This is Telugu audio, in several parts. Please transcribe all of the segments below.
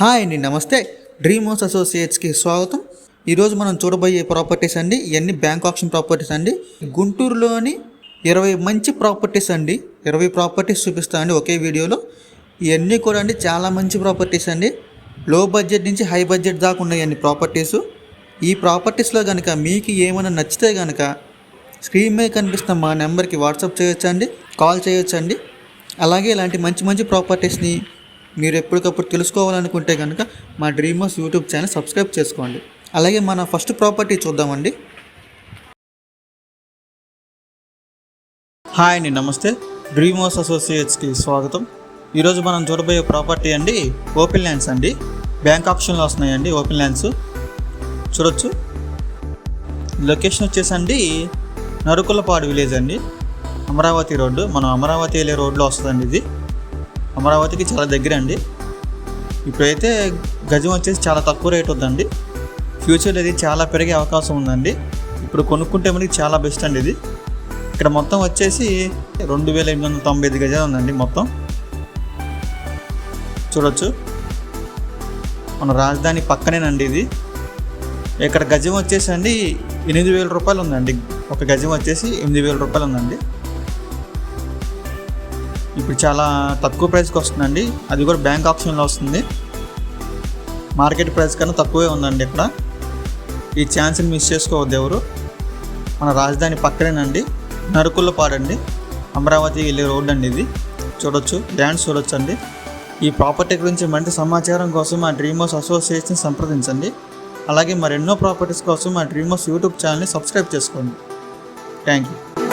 హాయ్ అండి నమస్తే. డ్రీమ్ హౌస్ అసోసియేట్స్కి స్వాగతం. ఈరోజు మనం చూడబోయే ప్రాపర్టీస్ అండి ఇవన్నీ బ్యాంక్ ఆప్షన్ ప్రాపర్టీస్ అండి? గుంటూరులోని ఇరవై మంచి ప్రాపర్టీస్ అండి. ఇరవై ప్రాపర్టీస్ చూపిస్తా అండి ఒకే వీడియోలో. ఇవన్నీ కూడా అండి చాలా మంచి ప్రాపర్టీస్ అండి. లో బడ్జెట్ నుంచి హై బడ్జెట్ దాకా ఉన్నాయండి ప్రాపర్టీస్. ఈ ప్రాపర్టీస్లో కనుక మీకు ఏమైనా నచ్చితే కనుక స్క్రీన్ మీద కనిపిస్తున్న మా నెంబర్కి వాట్సాప్ చేయొచ్చండి కాల్ చేయొచ్చండి. అలాగే ఇలాంటి మంచి మంచి ప్రాపర్టీస్ని మీరు ఎప్పటికప్పుడు తెలుసుకోవాలనుకుంటే కనుక మా డ్రీమర్స్ యూట్యూబ్ ఛానల్ సబ్స్క్రైబ్ చేసుకోండి. అలాగే మన ఫస్ట్ ప్రాపర్టీ చూద్దామండి. హాయ్ అండి నమస్తే. డ్రీమర్స్ అసోసియేట్స్కి స్వాగతం. ఈరోజు మనం చూడబోయే ప్రాపర్టీ అండి ఓపెన్ ల్యాండ్స్ అండి. బ్యాంక్ ఆప్షన్లో వస్తున్నాయండి ఓపెన్ ల్యాండ్స్. చూడొచ్చు. లొకేషన్ వచ్చేసండి నరుకులపాడు విలేజ్ అండి. అమరావతి రోడ్డు. మనం అమరావతి వెళ్ళే రోడ్లో వస్తుందండి ఇది. అమరావతికి చాలా దగ్గర అండి. ఇప్పుడైతే గజం వచ్చేసి చాలా తక్కువ రేట్ ఉందండి ఫ్యూచర్లో ఇది చాలా పెరిగే అవకాశం ఉందండి. ఇప్పుడు కొనుక్కుంటే మనకి చాలా బెస్ట్ అండి ఇది. ఇక్కడ మొత్తం వచ్చేసి రెండు వేల ఎనిమిది వందల తొంభై ఐదు గజాలు ఉందండి మొత్తం. చూడొచ్చు. మన రాజధాని పక్కనేనండి ఇది. ఇక్కడ గజం వచ్చేసి అండి ఎనిమిది వేల రూపాయలు ఉందండి. ఒక గజం వచ్చేసి ఎనిమిది వేల రూపాయలు ఉందండి. ఇప్పుడు చాలా తక్కువ ప్రైస్కి వస్తుందండి. అది కూడా బ్యాంక్ ఆప్షన్లో వస్తుంది. మార్కెట్ ప్రైస్ కన్నా తక్కువే ఉందండి ఇక్కడ. ఈ ఛాన్స్ని మిస్ చేసుకోవద్దు ఎవరు. మన రాజధాని పక్కనేనండి. నరుకుల్లపాడండి. అమరావతి వెళ్ళే రోడ్ అండి ఇది. చూడొచ్చు. ల్యాండ్స్ చూడొచ్చు అండి ఈ ప్రాపర్టీ గురించి మరింత సమాచారం కోసం మా డ్రీమోస్ అసోసియేషన్ సంప్రదించండి. అలాగే మరెన్నో ప్రాపర్టీస్ కోసం మా డ్రీమోస్ యూట్యూబ్ ఛానల్ని సబ్స్క్రైబ్ చేసుకోండి. థ్యాంక్ యూ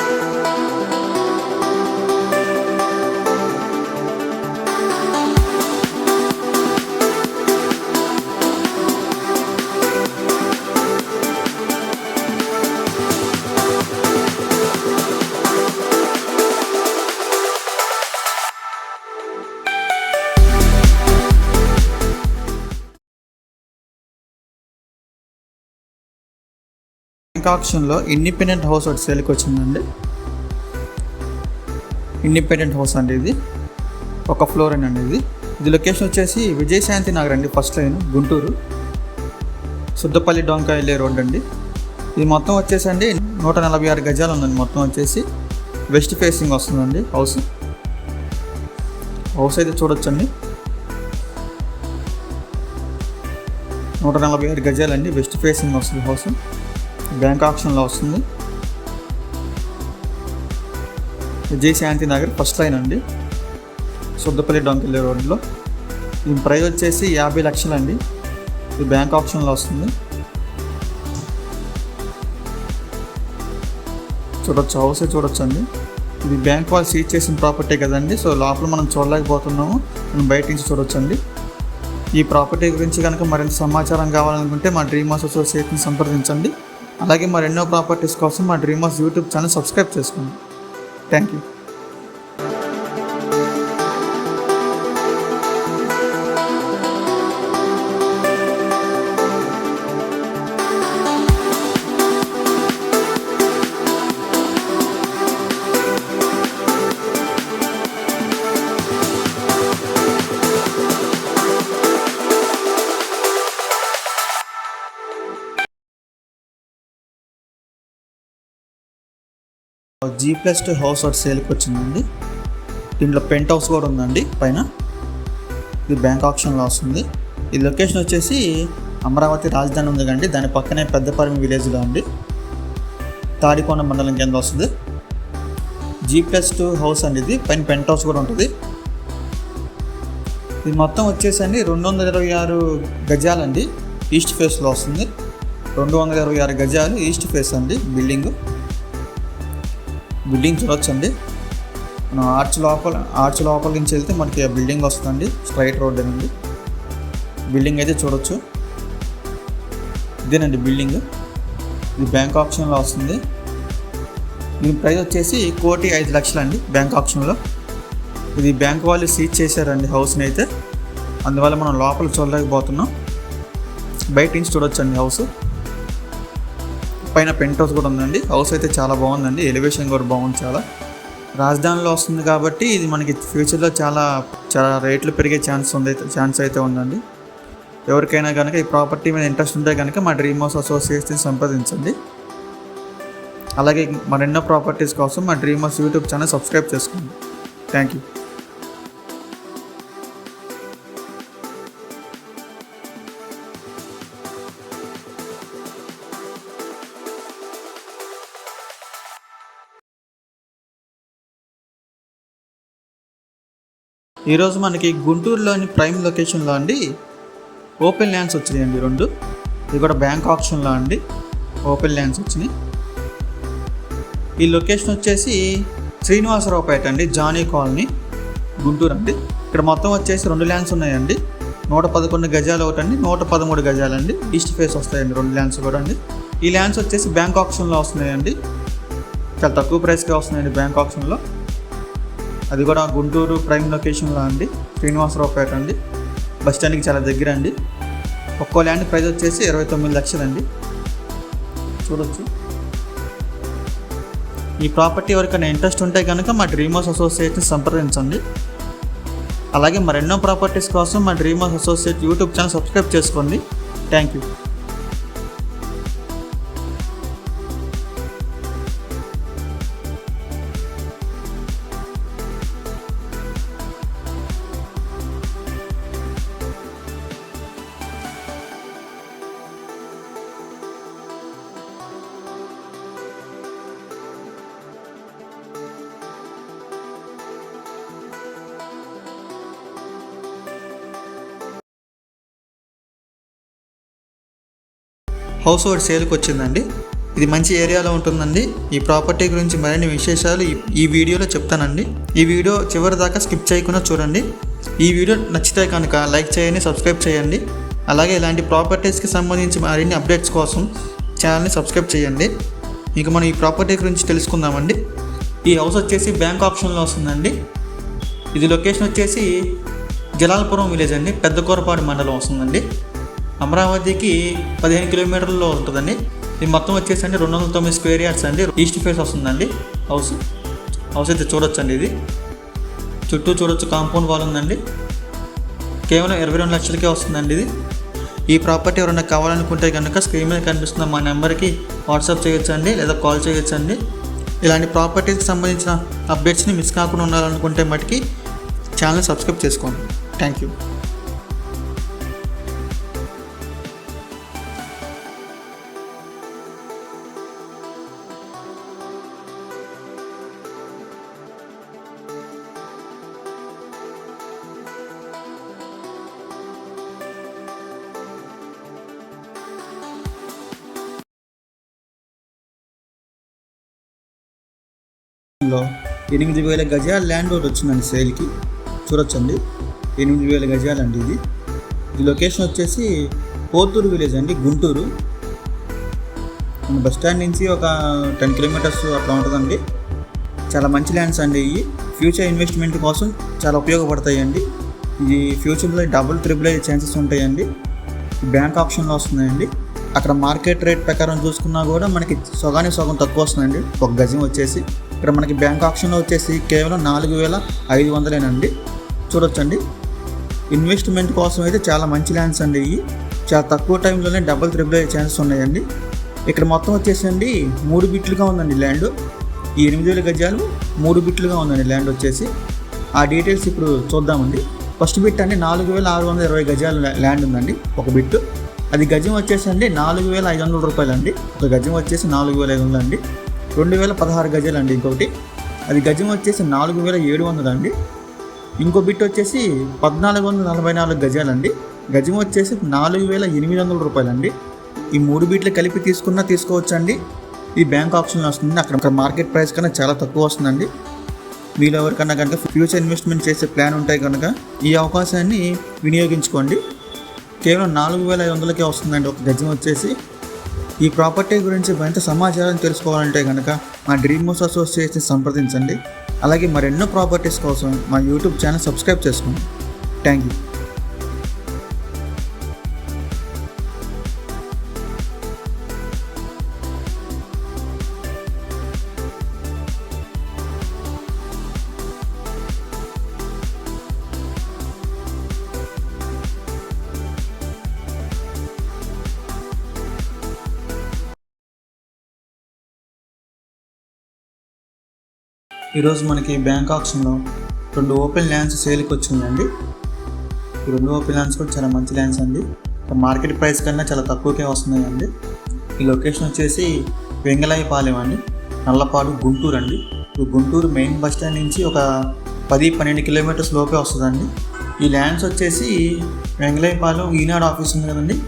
ఆక్షన్లో ఆప్షన్లో ఇండిపెండెంట్ హౌస్ ఒకటి సేల్కి వచ్చిందండి. ఇండిపెండెంట్ హౌస్ అండి ఇది. ఒక ఫ్లోర్ అండి ఇది. ఇది లొకేషన్ వచ్చేసి విజయశాంతి నగర్ అండి ఫస్ట్ లైన్ గుంటూరు. సుద్దపల్లి డొంక రోడ్ అండి. ఇది మొత్తం వచ్చేసి అండి నూట నలభై ఆరు గజాలు ఉందండి. మొత్తం వచ్చేసి వెస్ట్ ఫేసింగ్ వస్తుందండి హౌస్. హౌస్ అయితే చూడొచ్చండి. నూట నలభై ఆరు గజాలండి. వెస్ట్ ఫేసింగ్ వస్తుంది హౌస్. బ్యాంక్ ఆప్షన్లో వస్తుంది. విజయ్ శాంతి నగర్ ఫస్ట్ లైన్ అండి. సుద్దపల్లి డొంకెళ్ళి రోడ్లో. దీని ప్రైస్ వచ్చేసి యాభై లక్షలండి. ఇది బ్యాంక్ ఆప్షన్లో వస్తుంది. చూడొచ్చు హౌసే చూడొచ్చు అండి ఇది బ్యాంక్ వాళ్ళు సీజ్ చేసిన ప్రాపర్టీ కదండి. సో లోపల మనం చూడలేకపోతున్నాము. మనం బయట నుంచి చూడొచ్చండి. ఈ ప్రాపర్టీ గురించి కనుక మరింత సమాచారం కావాలనుకుంటే మా డ్రీమ్ హౌస్ అసోసియేట్ని సంప్రదించండి. అలాగే మరెన్నో ప్రాపర్టీస్ కోసం మా డ్రీమర్స్ యూట్యూబ్ ఛానల్ సబ్స్క్రైబ్ చేసుకోండి. Thank you. G plus two house ఒకటి సేల్కి వచ్చిందండి. దీంట్లో పెంట్ హౌస్ కూడా ఉందండి పైన. ఇది బ్యాంక్ ఆప్షన్లో వస్తుంది. ఈ లొకేషన్ వచ్చేసి అమరావతి రాజధాని ఉంది కండి దాని పక్కనే పెద్దపరమి విలేజ్లో ఉంది తాడికోన మండలం కింద వస్తుంది. జీ ప్లస్ టూ హౌస్ అండి ఇది. పైన పెంట్ హౌస్ కూడా ఉంటుంది. ఇది మొత్తం వచ్చేసి అండి రెండు వందల ఇరవై ఆరు గజాలండి. ఈస్ట్ ఫేస్లో వస్తుంది. రెండు వందల ఇరవై ఆరు గజాలు ఈస్ట్ ఫేస్ అండి బిల్డింగ్. బిల్డింగ్ చూడొచ్చండి. మనం ఆర్చ్ లోపల ఆర్చ్ లోపల నుంచి వెళ్తే మనకి ఆ బిల్డింగ్ వస్తుందండి. స్ట్రైట్ రోడ్ అండి. బిల్డింగ్ అయితే చూడొచ్చు. ఇదేనండి బిల్డింగ్. ఇది బ్యాంక్ ఆప్షన్లో వస్తుంది. దీని ప్రైస్ వచ్చేసి కోటి ఐదు లక్షలు అండి బ్యాంక్ ఆప్షన్లో ఇది బ్యాంక్ వాళ్ళు సీజ్ చేశారండి హౌస్ని అయితే. అందువల్ల మనం లోపల చూడలేకపోతున్నాం. బయట నుంచి చూడొచ్చండి హౌస్. పైన పెంట్ హౌస్ కూడా ఉందండి. హౌస్ అయితే చాలా బాగుందండి. ఎలివేషన్ కూడా బాగుంది చాలా. రాజధానిలో వస్తుంది కాబట్టి ఇది మనకి ఫ్యూచర్లో చాలా చాలా రేట్లు పెరిగే ఛాన్స్ ఉంది ఛాన్స్ అయితే ఉందండి. ఎవరికైనా కనుక ఈ ప్రాపర్టీ మీద ఇంట్రెస్ట్ ఉంటే కనుక మా డ్రీమ్ హౌస్ అసోసియేషన్ సంప్రదించండి. అలాగే మరెన్నో ప్రాపర్టీస్ కోసం మా Dream House YouTube channel subscribe చేసుకోండి. థ్యాంక్ యూ ఈరోజు మనకి గుంటూరులోని ప్రైమ్ లొకేషన్లో అండి ఓపెన్ ల్యాండ్స్ వచ్చినాయండి రెండు. ఇది కూడా బ్యాంక్ ఆప్షన్లో అండి. ఓపెన్ ల్యాండ్స్ వచ్చినాయి. ఈ లొకేషన్ వచ్చేసి శ్రీనివాసరావుపేట అండి జానీ కాలనీ గుంటూరు అండి. ఇక్కడ మొత్తం వచ్చేసి రెండు ల్యాండ్స్ ఉన్నాయండి. నూట పదకొండు గజాలు ఒకటి అండి నూట పదమూడు గజాలు అండి ఈస్ట్ ఫేస్ వస్తాయండి రెండు ల్యాండ్స్ కూడా అండి. ఈ ల్యాండ్స్ వచ్చేసి బ్యాంక్ ఆప్షన్లో వస్తున్నాయండి. చాలా తక్కువ ప్రైస్కే వస్తున్నాయండి బ్యాంక్ ఆప్షన్లో. అది కూడా గుంటూరు ప్రైమ్ లొకేషన్లో అండి. శ్రీనివాసరావుపేట అండి. బస్ స్టాండ్కి చాలా దగ్గర అండి. ఒక్కో ల్యాండ్ ప్రైస్ వచ్చేసి ఇరవై తొమ్మిది లక్షలండి. చూడొచ్చు. ఈ ప్రాపర్టీ ఎవరికైనా ఇంట్రెస్ట్ ఉంటే కనుక మా డ్రీమ్ హౌస్ అసోసియేట్ని సంప్రదించండి. అలాగే మరెన్నో ప్రాపర్టీస్ కోసం మా Dream House associate YouTube channel subscribe చేసుకోండి. Thank you. హౌస్ ఒకటి సేల్కి వచ్చిందండి. ఇది మంచి ఏరియాలో ఉంటుందండి. ఈ ప్రాపర్టీ గురించి మరిన్ని విశేషాలు ఈ- ఈ వీడియోలో చెప్తానండి. ఈ వీడియో చివరి దాకా స్కిప్ చేయకుండా చూడండి. ఈ వీడియో నచ్చితే కనుక లైక్ చేయండి సబ్స్క్రైబ్ చేయండి. అలాగే ఇలాంటి ప్రాపర్టీస్కి సంబంధించి మరిన్ని అప్డేట్స్ కోసం ఛానల్ని సబ్స్క్రైబ్ చేయండి. ఇక మనం ఈ ప్రాపర్టీ గురించి తెలుసుకుందామండి. ఈ హౌస్ వచ్చేసి బ్యాంక్ ఆప్షన్లో వస్తుందండి. ఇది లొకేషన్ వచ్చేసి జలాల్పురం విలేజ్ అండి. పెద్దకూరపాడు మండలం వస్తుందండి. అమరావతికి పదిహేను కిలోమీటర్లలో ఉంటుందండి. ఇది మొత్తం వచ్చేసి అండి రెండు వందల తొమ్మిది స్క్వేర్ యార్డ్స్ అండి. ఈస్ట్ ఫేస్ వస్తుందండి. హౌస్. హౌస్ అయితే చూడొచ్చు అండి ఇది. చుట్టూ చూడొచ్చు కాంపౌండ్ వాల్ ఉందండి. కేవలం ఇరవై రెండు లక్షలకే వస్తుందండి ఇది. ఈ ప్రాపర్టీ ఎవరైనా కావాలనుకుంటే కనుక స్క్రీన్ మీద కనిపిస్తున్న మా నెంబర్కి వాట్సాప్ చేయొచ్చండి లేదా కాల్ చేయొచ్చండి. ఇలాంటి ప్రాపర్టీకి సంబంధించిన అప్డేట్స్ని మిస్ కాకుండా ఉండాలనుకుంటే మటుకి ఛానల్ సబ్స్క్రైబ్ చేసుకోండి. థ్యాంక్ యూ లో ఎనిమిది వేల గజాల ల్యాండ్ ఒకటి వచ్చిందండి సేల్కి. చూడొచ్చండి. ఎనిమిది వేల గజాలండి ఇది. ఈ లొకేషన్ వచ్చేసి పోతూరు విలేజ్ అండి గుంటూరు. బస్ స్టాండ్ నుంచి ఒక టెన్ కిలోమీటర్స్ అట్లా ఉంటుందండి. చాలా మంచి ల్యాండ్స్ అండి ఇవి. ఫ్యూచర్ ఇన్వెస్ట్మెంట్ కోసం చాలా ఉపయోగపడతాయి అండి ఇది ఫ్యూచర్లో డబుల్ త్రిబుల్ అయ్యే ఛాన్సెస్ ఉంటాయండి. బ్యాంక్ ఆప్షన్లో వస్తున్నాయండి. అక్కడ మార్కెట్ రేట్ ప్రకారం చూసుకున్నా కూడా మనకి సగానికి సగం తక్కువ వస్తుందండి. ఒక గజం వచ్చేసి. ఇక్కడ మనకి బ్యాంక్ ఆప్షన్లో వచ్చేసి కేవలం నాలుగు వేల ఐదు వందలేనండి. చూడొచ్చండి. ఇన్వెస్ట్మెంట్ కోసం అయితే చాలా మంచి ల్యాండ్స్ అండి ఇవి. చాలా తక్కువ టైంలోనే డబుల్ త్రిబుల్ అయ్యే ఛాన్సెస్ ఉన్నాయండి. ఇక్కడ మొత్తం వచ్చేసండి మూడు బిట్లుగా ఉందండి ల్యాండ్. ఈ ఎనిమిది వేల గజాలు మూడు బిట్లుగా ఉందండి ల్యాండ్ వచ్చేసి. ఆ డీటెయిల్స్ ఇప్పుడు చూద్దామండి. ఫస్ట్ బిట్ అండి నాలుగు వేల ఆరు వందల ఇరవై గజాలు ల్యాండ్ ఉందండి. ఒక బిట్టు అది గజం వచ్చేసి అండి నాలుగు వేల ఐదు వందల రూపాయలు అండి ఒక గజం వచ్చేసి నాలుగు వేల ఐదు వందలు అండి రెండు వేల పదహారు గజాలు అండి ఇంకొకటి. అది గజం వచ్చేసి నాలుగు వేల ఏడు వందలు అండి ఇంకో బిట్ వచ్చేసి పద్నాలుగు వందల నలభై నాలుగు గజాలండి. గజం వచ్చేసి నాలుగు వేల ఎనిమిది వందల రూపాయలండి. ఈ మూడు బిట్లు కలిపి తీసుకున్నా తీసుకోవచ్చండి. ఈ బ్యాంక్ ఆప్షన్లో వస్తుంది. అక్కడ అక్కడ మార్కెట్ ప్రైస్ కన్నా చాలా తక్కువ వస్తుందండి. మీలో ఎవరికన్నా కనుక ఫ్యూచర్ ఇన్వెస్ట్మెంట్ చేసే ప్లాన్ ఉంటాయి కనుక ఈ అవకాశాన్ని వినియోగించుకోండి. కేవలం నాలుగు వేల ఐదు వందలకే వస్తుందండి ఒక గజం వచ్చేసి. ఈ ప్రాపర్టీ గురించి మరింత సమాచారం తెలుసుకోవాలంటే కనుక మా డ్రీమ్ హౌస్ అసోసియేషన్ సంప్రదించండి. అలాగే మరెన్నో ప్రాపర్టీస్ కోసం మా యూట్యూబ్ ఛానల్ సబ్స్క్రైబ్ చేసుకోండి. Thank you. ఈరోజు మనకి బ్యాంక్ ఆప్షన్లో రెండు ఓపెన్ ల్యాండ్స్ సేల్కి వచ్చిందండి ఈ రెండు ఓపెన్ ల్యాండ్స్ కూడా చాలా మంచి ల్యాండ్స్ అండి. మార్కెట్ ప్రైస్ కన్నా చాలా తక్కువకే వస్తున్నాయండి. ఈ లొకేషన్ వచ్చేసి వెంగళాయపాలెం అండి. నల్లపాడు గుంటూరు అండి. ఇప్పుడు గుంటూరు మెయిన్ బస్ స్టాండ్ నుంచి ఒక పది పన్నెండు కిలోమీటర్స్ లోపే వస్తుందండి. ఈ ల్యాండ్స్ వచ్చేసి వెంగళాయపాలెం ఈనాడు ఆఫీస్ ఉంది కదండి.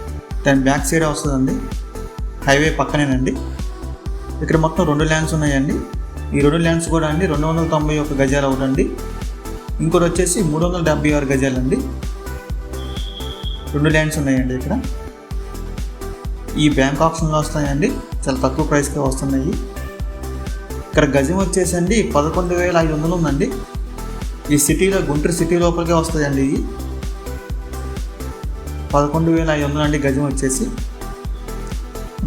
దాని బ్యాక్ సైడ్ వస్తుందండి. హైవే పక్కనేనండి. ఇక్కడ మొత్తం రెండు ల్యాండ్స్ ఉన్నాయండి. ఈ రెండు ల్యాండ్స్ కూడా అండి రెండు వందల తొంభై ఒక గజాలు అవుతుంది ఇంకోటి వచ్చేసి మూడు వందల డెబ్బై ఆరు గజాలు అండి రెండు ల్యాండ్స్ ఉన్నాయండి ఇక్కడ. ఈ బ్యాంక్ ఆప్షన్లో వస్తాయండి చాలా తక్కువ ప్రైస్కే వస్తున్నాయి. ఇక్కడ గజం వచ్చేసండి పదకొండు వేల ఐదు వందలు ఉందండి. ఈ సిటీలో గుంటూరు సిటీ లోపలికే వస్తాయండి ఇది పదకొండు వేల ఐదు వందలు అండి గజం వచ్చేసి.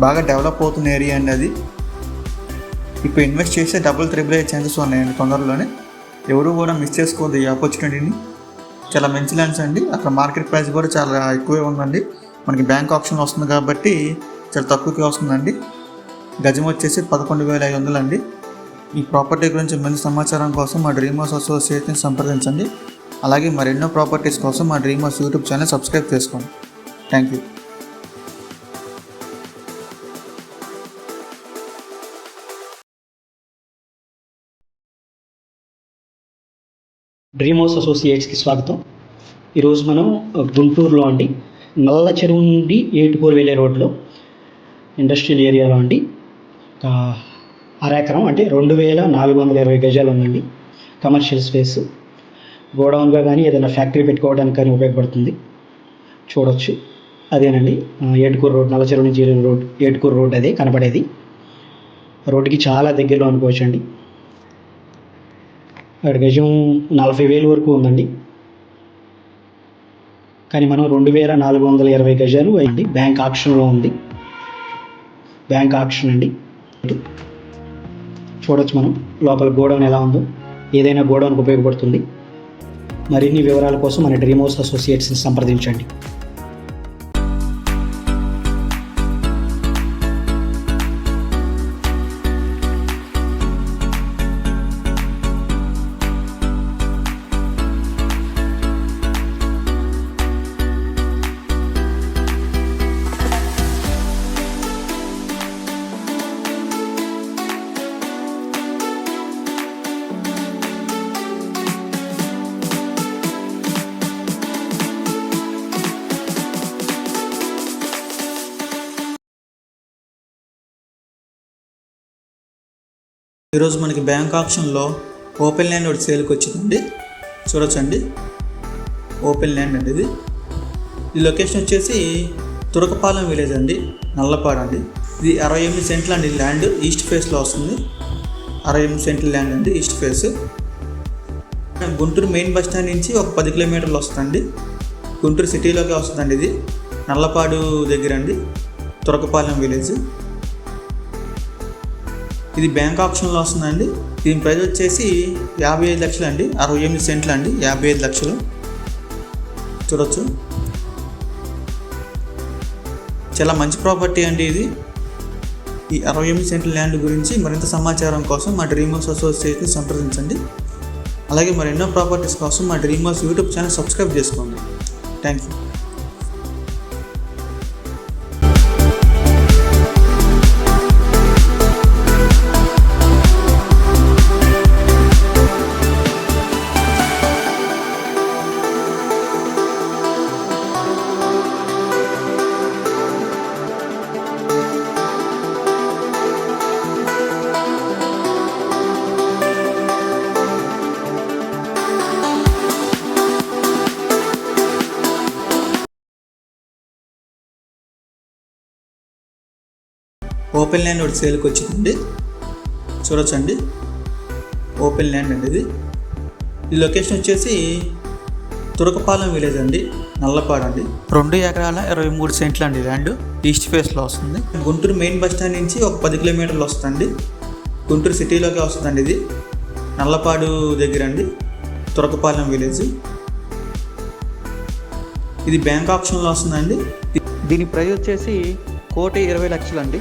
బాగా డెవలప్ అవుతున్న ఏరియా అండి అది. ఇప్పుడు ఇన్వెస్ట్ చేస్తే డబుల్ త్రిబుల్ అయ్యే ఛాన్సెస్ ఉన్నాయండి తొందరలోనే. ఎవరు కూడా మిస్ చేసుకోవద్దు ఈ ఆపర్చునిటీని చాలా మంచి ల్యాండ్స్ అండి. అక్కడ మార్కెట్ ప్రైస్ కూడా చాలా ఎక్కువే ఉందండి. మనకి బ్యాంక్ ఆప్షన్ వస్తుంది కాబట్టి చాలా తక్కువకి వస్తుందండి. గజం వచ్చేసి పదకొండు వేల ఐదు వందలు అండి. ఈ ప్రాపర్టీ గురించి మంచి సమాచారం కోసం మా డ్రీమ్ హౌస్ అసోసియేట్ని సంప్రదించండి. అలాగే మరెన్నో ప్రాపర్టీస్ కోసం మా Dream House YouTube channel subscribe చేసుకోండి. థ్యాంక్ యూ డ్రీమ్ హౌస్ అసోసియేట్స్కి స్వాగతం. ఈరోజు మనం గుంటూరులో అండి నల్ల చెరువు నుండి ఏటుకూరు వెళ్ళే రోడ్లో ఇండస్ట్రియల్ ఏరియాలో అండి ఒక అరెకరం అంటే రెండు వేల నాలుగు వందల ఇరవై గజాలు ఉందండి కమర్షియల్ స్పేస్ గోడౌన్గా కానీ ఏదైనా ఫ్యాక్టరీ పెట్టుకోవడానికి కానీ ఉపయోగపడుతుంది. చూడొచ్చు. అదేనండి ఏటుకూరు రోడ్ నల్ల చెరువు నుంచి రోడ్ ఏటుకూరు రోడ్ అదే కనపడేది రోడ్డుకి చాలా దగ్గరలో అనుకోవచ్చండి. అక్కడ గజం నలభై వేలు వరకు ఉందండి. కానీ మనం రెండు వేల నాలుగు వందల ఇరవై గజాలు అయింది. బ్యాంక్ ఆప్షన్లో ఉంది. బ్యాంక్ ఆప్షన్ అండి. చూడొచ్చు మనం లోపల గోడౌన్ ఎలా ఉందో. ఏదైనా గోడౌన్కి ఉపయోగపడుతుంది. మరిన్ని వివరాల కోసం మన డ్రీమ్ హౌస్ అసోసియేట్స్ని సంప్రదించండి. ఈరోజు మనకి బ్యాంక్ ఆప్షన్లో ఓపెన్ ల్యాండ్ ఒకటి సేల్కి వచ్చిందండి. చూడొచ్చండి. ఓపెన్ ల్యాండ్ అండి ఇది. ఈ లొకేషన్ వచ్చేసి తురకపాలెం విలేజ్ అండి. నల్లపాడు అండి. ఇది అరవై ఎనిమిది సెంట్లు అండి ల్యాండ్. ఈస్ట్ ఫేస్లో వస్తుంది. అరవై ఎనిమిది సెంట్ల ల్యాండ్ అండి east face. Guntur main bus stand నుంచి ఒక పది కిలోమీటర్లు వస్తుందండి. గుంటూరు సిటీలోకి వస్తుందండి ఇది. నల్లపాడు దగ్గర అండి. తురకపాలెం విలేజ్. ఇది బ్యాంక్ ఆప్షన్లో వస్తుందండి. దీని ప్రైస్ వచ్చేసి యాభై ఐదు లక్షలు అండి. అరవై ఎనిమిది సెంట్లు అండి. యాభై ఐదు లక్షలు. చూడొచ్చు. చాలా మంచి ప్రాపర్టీ అండి ఇది. ఈ అరవై ఎనిమిది సెంట్ల ల్యాండ్ గురించి మరింత సమాచారం కోసం మా డ్రీమ్ అసోసియేషన్ సంప్రదించండి. అలాగే మరెన్నో ప్రాపర్టీస్ కోసం మా డ్రీమర్స్ యూట్యూబ్ ఛానల్ సబ్స్క్రైబ్ చేసుకోండి. థ్యాంక్ యూ ఓపెన్ ల్యాండ్ ఒకటి సేల్కి వచ్చిందండి. చూడొచ్చండి. ఓపెన్ ల్యాండ్ అండి ఇది. ఈ లొకేషన్ వచ్చేసి తురకపాలెం విలేజ్ అండి. నల్లపాడు అండి. రెండు ఎకరాల ఇరవై మూడు సెంట్లు అండి ల్యాండ్. ఈస్ట్ ఫేస్లో వస్తుంది. గుంటూరు మెయిన్ బస్ స్టాండ్ నుంచి ఒక పది కిలోమీటర్లు వస్తుందండి. గుంటూరు సిటీలోకి వస్తుందండి ఇది. నల్లపాడు దగ్గర అండి. తురకపాలెం విలేజ్. ఇది బ్యాంక్ ఆప్షన్లో వస్తుందండి. దీని ప్రైస్ వచ్చేసి కోటి ఇరవై లక్షలు అండి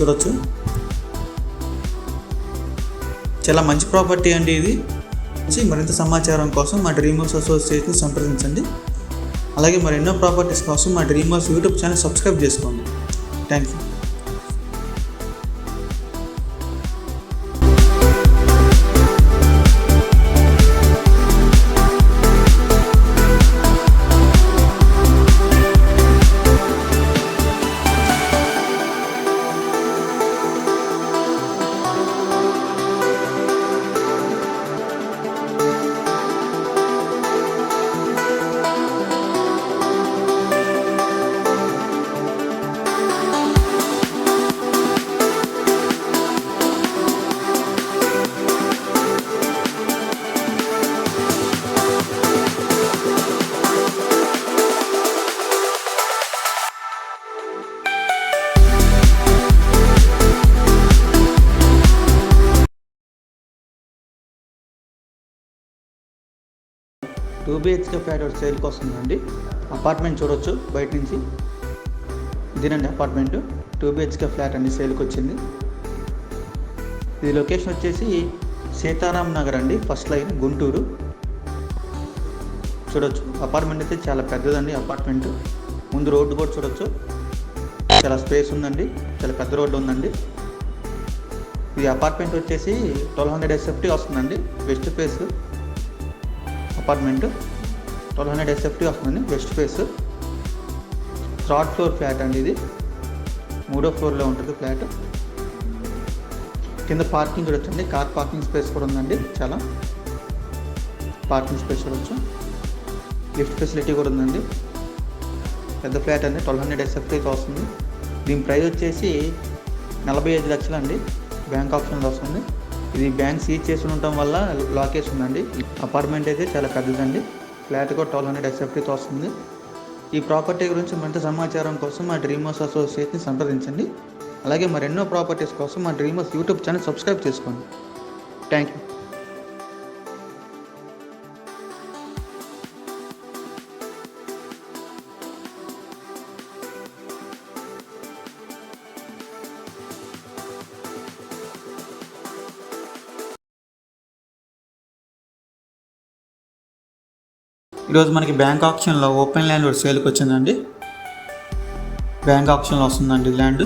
చూడొచ్చు. చాలా మంచి ప్రాపర్టీ అండి ఇది. మరింత సమాచారం కోసం మా డ్రీమర్స్ అసోసియేషన్ సంప్రదించండి. అలాగే మరెన్నో ప్రాపర్టీస్ కోసం మా డ్రీమర్స్ యూట్యూబ్ ఛానల్ సబ్స్క్రైబ్ చేసుకోండి. Thank you two BHK flat ఒకటి సేల్కి వస్తుందండి. అపార్ట్మెంట్ చూడొచ్చు బయట నుంచి. ఇదేనండి అపార్ట్మెంట్. టూ బిహెచ్కే ఫ్లాట్ అండి సేల్కి వచ్చింది. ఇది లొకేషన్ వచ్చేసి సీతారాం నగర్ అండి ఫస్ట్ లైన్ గుంటూరు. చూడొచ్చు. అపార్ట్మెంట్ అయితే చాలా పెద్దదండి అపార్ట్మెంట్. ముందు రోడ్డు కూడా చూడొచ్చు. చాలా స్పేస్ ఉందండి చాలా పెద్ద రోడ్డు ఉందండి. ఈ అపార్ట్మెంట్ వచ్చేసి ట్వెల్వ్ హండ్రెడ్ ఎస్ఎఫ్టీ వస్తుందండి west face apartment. Twelve hundred SFT వస్తుంది west face third floor flat అండి ఇది. మూడో ఫ్లోర్లో ఉంటుంది ఫ్లాట్ కింద పార్కింగ్ కూడా వచ్చండి కార్ పార్కింగ్ స్పేస్ కూడా ఉందండి చాలా. పార్కింగ్ స్పేస్ చూడొచ్చు. లిఫ్ట్ ఫెసిలిటీ కూడా ఉందండి. పెద్ద ఫ్లాట్ అండి ట్వెల్వ్ హండ్రెడ్ ఎస్ఎఫ్టీకి వస్తుంది. దీని ప్రైస్ వచ్చేసి నలభై ఐదు లక్షలు అండి. బ్యాంక్ ఆప్షన్లో వస్తుంది. ఇది బ్యాంక్ సీజ్ చేసి ఉండటం వల్ల లాకేస్ ఉందండి. అపార్ట్మెంట్ అయితే చాలా పెద్దదండి. ఫ్లాట్ కూడా ట్వెల్వ్ హండ్రెడ్ ఎస్ఎఫ్టీతో వస్తుంది. ఈ ప్రాపర్టీ గురించి మరింత సమాచారం కోసం మా డ్రీమర్స్ అసోసియేట్ని సంప్రదించండి. అలాగే మరెన్నో ప్రాపర్టీస్ కోసం మా డ్రీమర్స్ యూట్యూబ్ ఛానల్ సబ్స్క్రైబ్ చేసుకోండి. థ్యాంక్ యూ ఈరోజు మనకి బ్యాంక్ ఆప్షన్లో ఓపెన్ ల్యాండ్ ఒకటి సేల్కి వచ్చిందండి. బ్యాంక్ ఆప్షన్లో వస్తుందండి ల్యాండ్.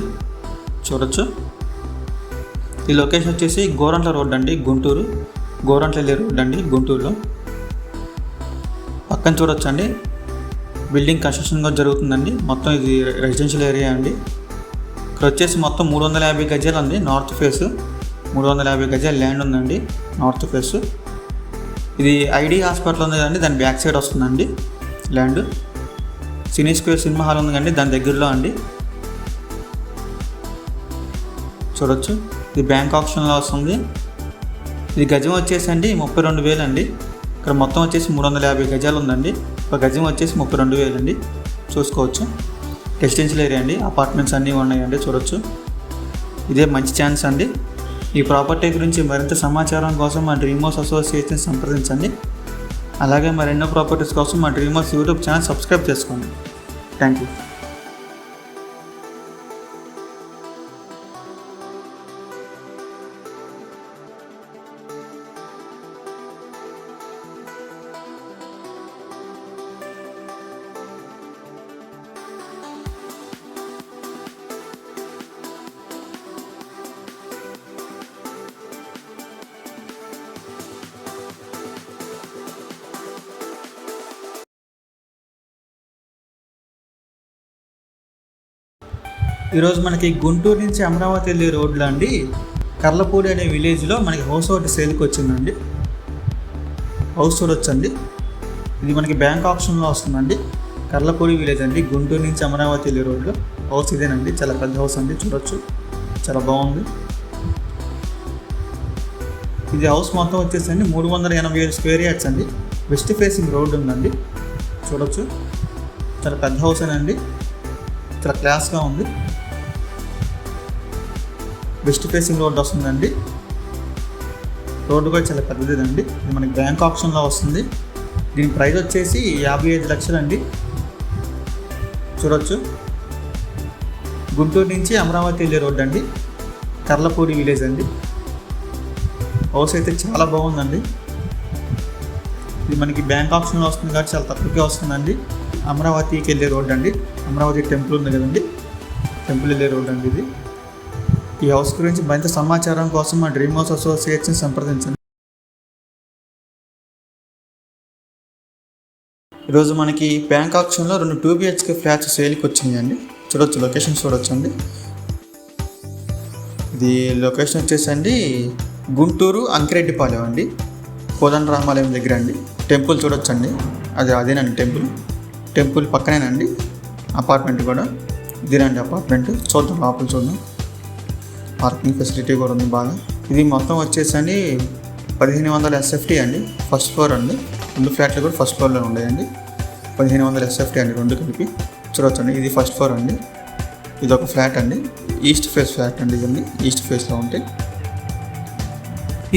చూడొచ్చు. ఈ లొకేషన్ వచ్చేసి గోరంట్ల రోడ్ అండి గుంటూరు. గోరంట్ల వెళ్ళే రోడ్ అండి గుంటూరులో. పక్కన చూడొచ్చండి. బిల్డింగ్ కన్స్ట్రక్షన్ కూడా జరుగుతుందండి. మొత్తం ఇది రెసిడెన్షియల్ ఏరియా అండి. ఇక్కడ వచ్చేసి మొత్తం మూడు వందల యాభై గజాలు ఉంది నార్త్ ఫేస్. మూడు వందల యాభై గజాల ల్యాండ్ ఉందండి నార్త్ ఫేస్. ఇది ఐడి హాస్పిటల్ ఉంది కదండి దాని బ్యాక్ సైడ్ వస్తుందండి. Land. Cine square cinema hall ఉంది కండి దాని దగ్గరలో అండి. చూడొచ్చు. ఇది బ్యాంక్ ఆప్షన్లో వస్తుంది. ఇది గజం వచ్చేసి అండి ముప్పై రెండు వేలు అండి. ఇక్కడ మొత్తం వచ్చేసి మూడు వందల యాభై గజాలు ఉందండి. ఒక గజం వచ్చేసి ముప్పై రెండు వేలు అండి. చూసుకోవచ్చు. రెసిడెన్షియల్ ఏరియా అండి. అపార్ట్మెంట్స్ అన్నీ ఉన్నాయండి చూడొచ్చు. ఇదే మంచి ఛాన్స్ అండి. ఈ ప్రాపర్టీ గురించి మరింత సమాచారం కోసం మా డ్రీమ్ అసోసియేషన్ సంప్రదించండి. అలాగే మరెన్నో ప్రాపర్టీస్ కోసం మా డ్రీమ్ యూట్యూబ్ ఛానల్ సబ్స్క్రైబ్ చేసుకోండి. థ్యాంక్ యూ ఈరోజు మనకి గుంటూరు నుంచి అమరావతి వెళ్ళే రోడ్లో అండి? కర్లపూడి అనే విలేజ్లో మనకి హౌస్ ఒకటి సేల్కి వచ్చిందండి. హౌస్ చూడొచ్చండి. ఇది మనకి బ్యాంక్ ఆప్షన్లో వస్తుందండి. కర్లపూడి విలేజ్ అండి. గుంటూరు నుంచి అమరావతి వెళ్ళే రోడ్లో. హౌస్ ఇదేనండి. చాలా పెద్ద హౌస్ అండి. చూడొచ్చు. చాలా బాగుంది. ఇది హౌస్ మొత్తం వచ్చేసండి మూడు వందల ఎనభై ఏడు స్క్వేర్ యార్డ్స్ అండి. వెస్ట్ ఫేసింగ్ రోడ్ ఉందండి. చూడొచ్చు. చాలా పెద్ద హౌస్ అండి చాలా క్లాస్గా ఉంది. వెస్ట్ ఫేసింగ్ రోడ్ వస్తుందండి. రోడ్డు కూడా చాలా పెద్దదిదండి. ఇది మనకి బ్యాంక్ ఆప్షన్లో వస్తుంది. దీని ప్రైస్ వచ్చేసి యాభై ఐదు లక్షలండి. చూడొచ్చు. గుంటూరు నుంచి అమరావతి వెళ్ళే రోడ్ అండి. కర్లపూడి విలేజ్ అండి. హౌస్ అయితే చాలా బాగుందండి. ఇది మనకి బ్యాంక్ ఆప్షన్లో వస్తుంది కాబట్టి చాలా తక్కువకే వస్తుందండి. అమరావతికి వెళ్ళే రోడ్ అండి. అమరావతి టెంపుల్ ఉంది కదండి. టెంపుల్ వెళ్ళే రోడ్ అండి ఇది. ఈ హౌస్ గురించి మరింత సమాచారం కోసం మా డ్రీమ్ హౌస్ అసోసియేట్స్ని సంప్రదించండి. ఈరోజు మనకి బ్యాంక్ ఆప్షన్లో రెండు టూ బిహెచ్కే ఫ్లాట్స్ సేల్కి వచ్చినాయండి చూడొచ్చు లొకేషన్ చూడొచ్చు అండి ఇది లొకేషన్ వచ్చేసండి గుంటూరు అంకిరెడ్డిపాలెం అండి. కోదండ రామాలయం దగ్గర అండి. టెంపుల్ చూడొచ్చండి. అది అదేనండి టెంపుల్. టెంపుల్ పక్కనేనండి. అపార్ట్మెంట్ కూడా. ఇదేనండి అపార్ట్మెంట్. చూద్దాం లోపల చూద్దాం. పార్కింగ్ ఫెసిలిటీ కూడా ఉంది బాగా. ఇది మొత్తం వచ్చేసండి పదిహేను వందల ఎస్ఎఫ్టీ అండి ఫస్ట్ ఫ్లోర్ అండి. రెండు ఫ్లాట్లు కూడా ఫస్ట్ ఫ్లోర్లో ఉన్నాయండి. పదిహేను వందల ఎస్ఎఫ్టీ అండి రెండు కలిపి. చూడొచ్చండి ఇది ఫస్ట్ ఫ్లోర్ అండి. ఇది ఒక ఫ్లాట్ అండి ఈస్ట్ ఫేస్ ఫ్లాట్ అండి ఇదండి ఈస్ట్ ఫేస్లో ఉంటాయి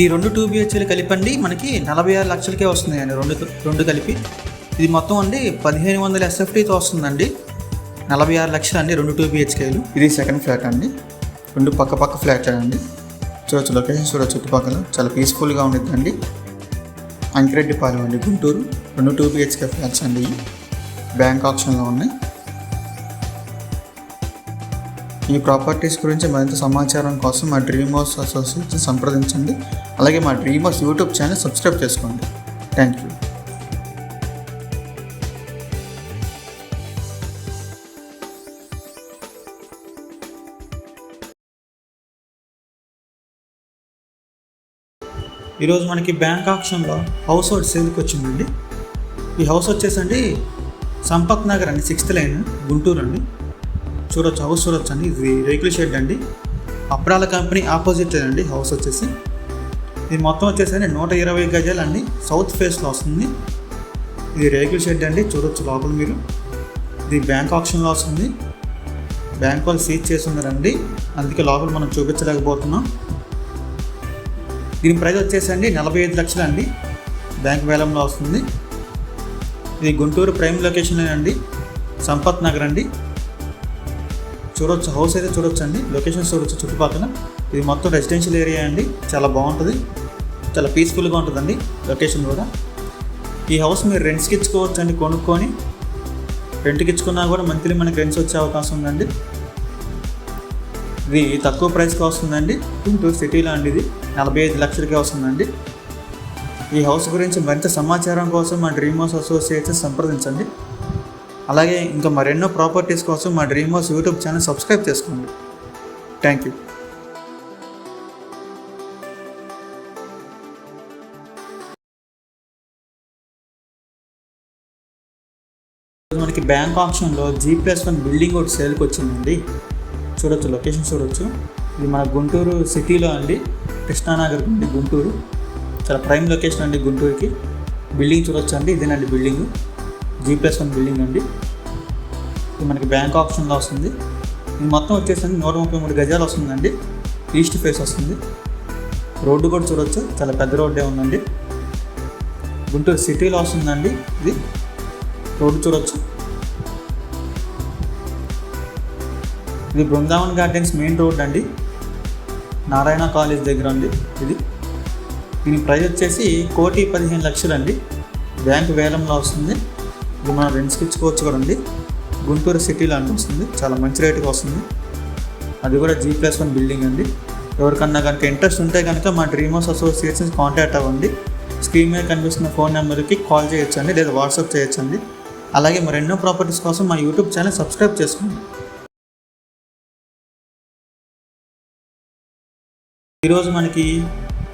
ఈ రెండు టూ బిహెచ్లు కలిపండి మనకి నలభై ఆరు లక్షలకే వస్తున్నాయండి రెండు రెండు కలిపి. ఇది మొత్తం అండి పదిహేను వందల ఎస్ఎఫ్టీతో వస్తుందండి. నలభై ఆరు లక్షలు అండి రెండు టూ బిహెచ్కేలు. ఇది సెకండ్ ఫ్లాట్ అండి. రెండు పక్క పక్క ఫ్లాట్ అండి. చూడొచ్చు లొకేషన్ చూడొచ్చు చుట్టుపక్కల. చాలా పీస్ఫుల్గా ఉండిద్దండి. అంకిరెడ్డిపాలెం అండి గుంటూరు. రెండు టూ బిహెచ్కే ఫ్లాట్స్ అండి బ్యాంక్ ఆప్షన్లో ఉన్నాయి. ఈ ప్రాపర్టీస్ గురించి మరింత సమాచారం కోసం మా డ్రీమ్ హౌస్ అసోసియేషన్ సంప్రదించండి. అలాగే మా Dream House YouTube channel subscribe చేసుకోండి. థ్యాంక్ యూ ఈరోజు మనకి బ్యాంక్ ఆప్షన్లో హౌస్ హోల్డ్ సేల్కి వచ్చిందండి. ఈ హౌస్ వచ్చేసండి సంపత్ నగర్ అండి సిక్స్త్ లైన్ గుంటూరు అండి. చూడొచ్చు హౌస్ చూడొచ్చు అండి. ఇది రేకుల షెడ్ అండి. అప్రాల కంపెనీ ఆపోజిట్ అండి హౌస్ వచ్చేసి. ఇది మొత్తం వచ్చేసరి నూట ఇరవై గజాలు అండి. సౌత్ ఫేస్లో వస్తుంది. ఇది రేకుల షెడ్ అండి. చూడొచ్చు లోపల మీరు. ఇది బ్యాంక్ ఆప్షన్లో వస్తుంది. బ్యాంక్ వాళ్ళు సీజ్ చేసి ఉన్నారండి అందుకే లోపల మనం చూపించలేకపోతున్నాం. దీని ప్రైస్ వచ్చేసండి నలభై ఐదు లక్షలు అండి. బ్యాంక్ వేలంలో వస్తుంది. ఇది గుంటూరు ప్రైమ్ లొకేషన్ అండి. సంపత్ నగర్ అండి. చూడొచ్చు హౌస్ అయితే చూడొచ్చు అండి లొకేషన్ చూడొచ్చు చుట్టుపక్కల. ఇది మొత్తం రెసిడెన్షియల్ ఏరియా అండి. చాలా బాగుంటుంది. చాలా పీస్ఫుల్గా ఉంటుందండి లొకేషన్ కూడా. ఈ హౌస్ మీరు రెంట్స్కి ఇచ్చుకోవచ్చు అండి కొనుక్కొని. రెంట్కి ఇచ్చుకున్నా కూడా మంత్లీ మనకి రెంట్స్ వచ్చే అవకాశం ఉందండి. ఇది తక్కువ ప్రైస్కి వస్తుందండి. గుంటూరు సిటీలో అండి ఇది నలభై ఐదు లక్షలకే వస్తుందండి. ఈ హౌస్ గురించి మరింత సమాచారం కోసం మా డ్రీమ్ హౌస్ అసోసియేషన్ సంప్రదించండి. అలాగే ఇంకా మరెన్నో ప్రాపర్టీస్ కోసం మా Dream House YouTube channel subscribe చేసుకోండి. థ్యాంక్ యూ మనకి బ్యాంక్ ఆప్షన్లో జీ ప్లస్ వన్ బిల్డింగ్ ఒకటి సేల్కి వచ్చిందండి చూడొచ్చు లొకేషన్ చూడొచ్చు. ఇది మన గుంటూరు సిటీలో అండి. కృష్ణానగర్ అండి గుంటూరు. చాలా ప్రైమ్ లొకేషన్ అండి గుంటూరుకి. బిల్డింగ్ చూడొచ్చు అండి. ఇదేనండి building G plus one building అండి. ఇది మనకి బ్యాంక్ ఆప్షన్లో వస్తుంది. ఇది మొత్తం వచ్చేసరికి నూట ముప్పై మూడు గజాలు వస్తుందండి. ఈస్ట్ ఫేస్ వస్తుంది. రోడ్డు కూడా చూడొచ్చు. చాలా పెద్ద రోడ్డే ఉందండి. గుంటూరు సిటీలో వస్తుందండి ఇది. రోడ్డు చూడొచ్చు. ఇది బృందావన్ గార్డెన్స్ మెయిన్ రోడ్ అండి. నారాయణ కాలేజ్ దగ్గర ఉంది ఇది. దీని ప్రైస్ వచ్చేసి కోటి పదిహేను లక్షలు అండి బ్యాంక్ వేలంలో వస్తుంది. ఇది మనం రెంట్స్కి ఇచ్చుకోవచ్చు కూడా అండి గుంటూరు సిటీలో అండి వస్తుంది. చాలా మంచి రేటుకి వస్తుంది. అది కూడా జీ ప్లస్ వన్ బిల్డింగ్ అండి. ఎవరికన్నా కనుక ఇంట్రెస్ట్ ఉంటే కనుక మా డ్రీమ్ హౌస్ అసోసియేషన్స్ కాంటాక్ట్ అవ్వండి. స్క్రీన్ మీద కనిపిస్తున్న ఫోన్ నెంబర్కి కాల్ చేయొచ్చండి లేదా వాట్సాప్ చేయొచ్చండి. అలాగే మరెన్నో ప్రాపర్టీస్ కోసం మా యూట్యూబ్ ఛానల్ సబ్స్క్రైబ్ చేసుకోండి. ఈరోజు మనకి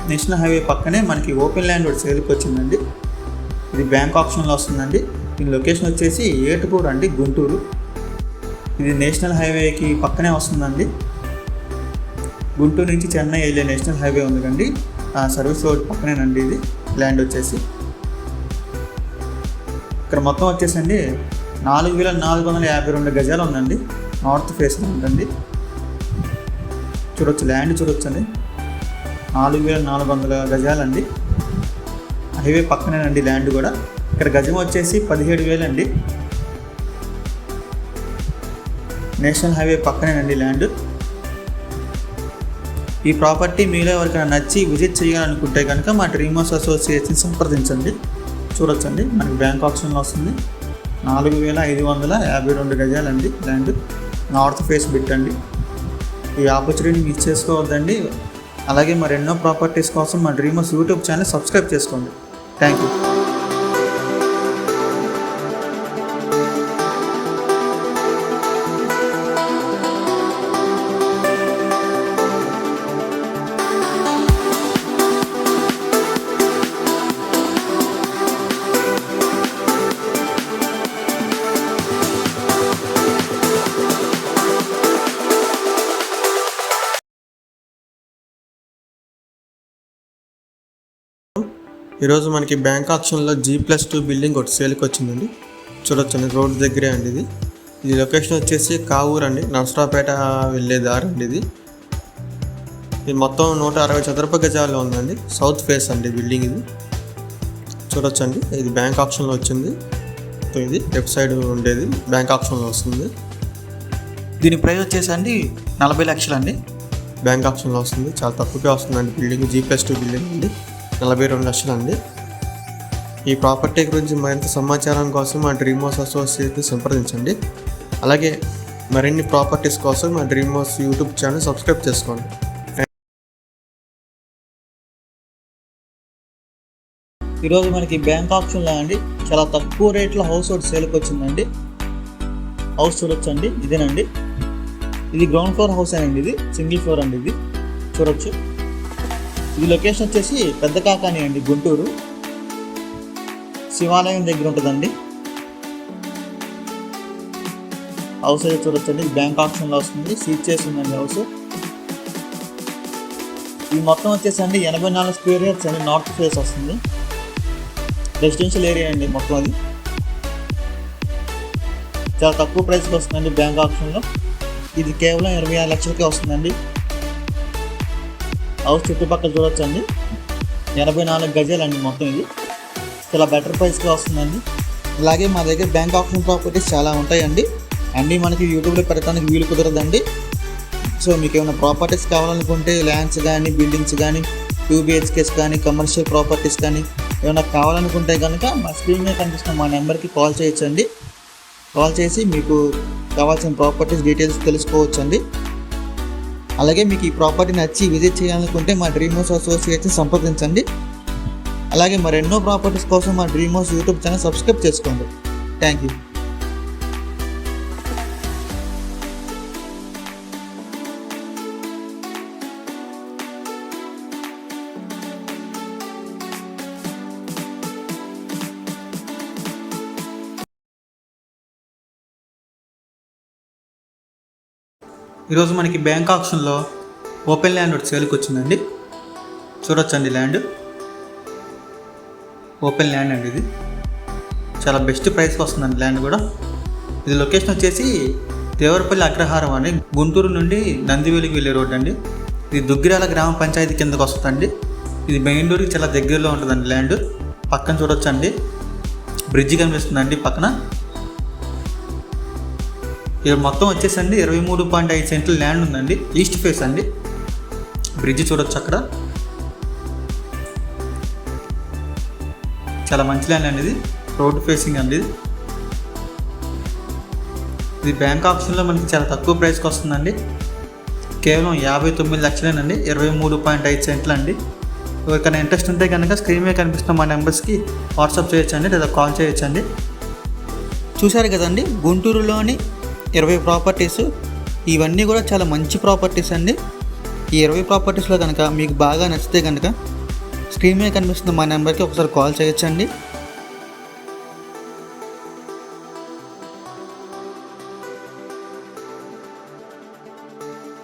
నేషనల్ హైవే పక్కనే మనకి ఓపెన్ ల్యాండ్ ఒకటి సేల్కి వచ్చిందండి. ఇది బ్యాంక్ ఆప్షన్లో వస్తుందండి. దీని లొకేషన్ వచ్చేసి ఏటుపూర్ అండి గుంటూరు. ఇది నేషనల్ హైవేకి పక్కనే వస్తుందండి. గుంటూరు నుంచి చెన్నై వెళ్ళే నేషనల్ హైవే ఉంది కండి ఆ సర్వీస్ రోడ్ పక్కనేనండి ఇది ల్యాండ్ వచ్చేసి. ఇక్కడ మొత్తం వచ్చేసండి నాలుగు వేల నాలుగు వందల యాభై రెండు గజాలు ఉందండి. నార్త్ ఫేస్లో ఉందండి. చూడొచ్చు ల్యాండ్ చూడొచ్చండి. నాలుగు వేల నాలుగు వందల గజాలండి. హైవే పక్కనేనండి ల్యాండ్ కూడా. ఇక్కడ గజం వచ్చేసి పదిహేడు వేలండి నేషనల్ హైవే పక్కనేనండి ల్యాండ్. ఈ ప్రాపర్టీ మీలో ఎవరికైనా నచ్చి విజిట్ చేయాలనుకుంటే కనుక మా డ్రీమర్స్ అసోసియేషన్ సంప్రదించండి. చూడొచ్చండి మనకి బ్యాంక్ ఆప్షన్లో వస్తుంది. నాలుగు వేల ఐదు వందల యాభై రెండు గజాలండి ల్యాండ్. నార్త్ ఫేస్ బిట్ అండి. ఈ ఆపర్చునిటీ మిస్ చేసుకోవద్దండి. అలాగే మరి ఎన్నో ప్రాపర్టీస్ కోసం మా డ్రీమర్స్ యూట్యూబ్ ఛానల్ సబ్స్క్రైబ్ చేసుకోండి. థ్యాంక్ యూ ఈరోజు మనకి బ్యాంక్ ఆప్షన్లో జీ ప్లస్ టూ బిల్డింగ్ ఒకటి సేల్కి వచ్చిందండి. చూడొచ్చండి రోడ్ దగ్గరే అండి ఇది. ఇది లొకేషన్ వచ్చేసి కావూరు అండి నర్సరాపేట వెళ్ళే దారి అండి ఇది. ఇది మొత్తం నూట అరవై చదరపు గజాల్లో ఉందండి సౌత్ ఫేస్ అండి బిల్డింగ్ ఇది. చూడొచ్చండి ఇది బ్యాంక్ ఆప్షన్లో వచ్చింది. ఇది లెఫ్ట్ సైడ్ ఉండేది బ్యాంక్ ఆప్షన్లో వస్తుంది. దీని ప్రైస్ వచ్చేసి అండి నలభై లక్షలండి. బ్యాంక్ ఆప్షన్లో వస్తుంది చాలా తక్కువగా వస్తుందండి building G plus two building అండి. నలభై రెండు లక్షలు అండి ఈ ప్రాపర్టీ గురించి మరింత సమాచారం కోసం మా డ్రీమ్ హౌస్ అసోసియేట్ని సంప్రదించండి. అలాగే మరిన్ని ప్రాపర్టీస్ కోసం మా Dream House YouTube channel subscribe చేసుకోండి. ఈరోజు మనకి బ్యాంక్ ఆప్షన్లో అండి. చాలా తక్కువ రేట్లో హౌస్ ఒకటి సేల్కి వచ్చిందండి. హౌస్ చూడొచ్చు అండి ఇదేనండి. ఇది గ్రౌండ్ ఫ్లోర్ హౌస్ అండి ఇది. సింగిల్ ఫ్లోర్ అండి ఇది. చూడొచ్చు. ఇది లొకేషన్ వచ్చేసి పెద్ద కాకాని అండి గుంటూరు. శివాలయం దగ్గర ఉంటుందండి. హౌస్ అయితే చూడొచ్చండి బ్యాంక్ ఆప్షన్లో వస్తుంది సీట్ చేసి ఉందండి హౌస్ ఇది మొత్తం వచ్చేసి అండి ఎనభై నాలుగు స్క్వేర్ ఇయర్స్ అండి నార్త్ ఫేస్ వస్తుంది. రెసిడెన్షియల్ ఏరియా అండి మొత్తం అది. చాలా తక్కువ ప్రైస్కి వస్తుందండి బ్యాంక్ ఆప్షన్లో ఇది కేవలం ఇరవై ఆరు లక్షలకే వస్తుందండి. హౌస్ చుట్టుపక్కల చూడొచ్చండి. ఎనభై నాలుగు గజాలండి మొత్తం ఇది. చాలా బెటర్ ప్రైస్లో వస్తుందండి. అలాగే మా దగ్గర బ్యాంక్ ఆప్షన్ ప్రాపర్టీస్ చాలా ఉంటాయండి. అన్నీ మనకి యూట్యూబ్లో పెట్టడానికి వీలు కుదరదండి. సో మీకు ఏమైనా ప్రాపర్టీస్ కావాలనుకుంటే ల్యాండ్స్ కానీ బిల్డింగ్స్ కానీ టూ బిహెచ్కేస్ కానీ కమర్షియల్ ప్రాపర్టీస్ కానీ ఏమైనా కావాలనుకుంటే కనుక మా స్క్రీన్ మీద కనిపిస్తున్న మా నెంబర్కి కాల్ చేయొచ్చండి. కాల్ చేసి మీకు కావాల్సిన ప్రాపర్టీస్ డీటెయిల్స్ తెలుసుకోవచ్చండి. అలాగే మీకు ఈ ప్రాపర్టీ నచ్చి విజిట్ చేయాలనుకుంటే మా డ్రీమ్ హౌస్ అసోసియేషన్ సంప్రదించండి. అలాగే మరెన్నో ప్రాపర్టీస్ కోసం మా Dream House YouTube channel subscribe చేసుకోండి. థ్యాంక్ యూ ఈరోజు మనకి బ్యాంక్ ఆప్షన్లో ఓపెన్ ల్యాండ్ ఒకటి సేల్కి వచ్చిందండి. చూడొచ్చండి ల్యాండ్. ఓపెన్ ల్యాండ్ అండి ఇది. చాలా బెస్ట్ ప్రైస్కి వస్తుందండి ల్యాండ్ కూడా. ఇది లొకేషన్ వచ్చేసి దేవరపల్లి అగ్రహారం అండి. గుంటూరు నుండి నందివేలికి వెళ్ళే రోడ్ అండి. ఇది దుగ్గిరాల గ్రామ పంచాయతీ కిందకు వస్తుందండి. ఇది మెయిన్ చాలా దగ్గరలో ఉంటుందండి ల్యాండ్. పక్కన చూడొచ్చండి. బ్రిడ్జి కనిపిస్తుందండి పక్కన. ఇది మొత్తం వచ్చేసండి ఇరవై మూడు పాయింట్ ఐదు సెంట్ల ల్యాండ్ ఉందండి. ఈస్ట్ ఫేస్ అండి. బ్రిడ్జ్ చూడొచ్చు అక్కడ. చాలా మంచి ల్యాండ్ అండి ఇది. రోడ్ ఫేసింగ్ అండి ఇది. ఇది బ్యాంక్ ఆప్షన్లో మనకి చాలా తక్కువ ప్రైస్కి వస్తుందండి. కేవలం యాభై తొమ్మిది లక్షలేనండి. ఇరవై మూడు పాయింట్ ఐదు సెంట్లు అండి. ఎవరికైనా ఇంట్రెస్ట్ ఉంటే కనుక స్క్రీన్ మీద కనిపిస్తున్న మా నెంబర్స్కి వాట్సాప్ చేయొచ్చండి లేదా కాల్ చేయొచ్చండి. చూశారు కదండి గుంటూరులోని ఇరవై ప్రాపర్టీస్. ఇవన్నీ కూడా చాలా మంచి ప్రాపర్టీస్ అండి. ఈ ఇరవై ప్రాపర్టీస్లో కనుక మీకు బాగా నచ్చితే కనుక స్క్రీన్ మీద కనిపిస్తున్న మా నెంబర్కి ఒకసారి కాల్ చేయొచ్చండి.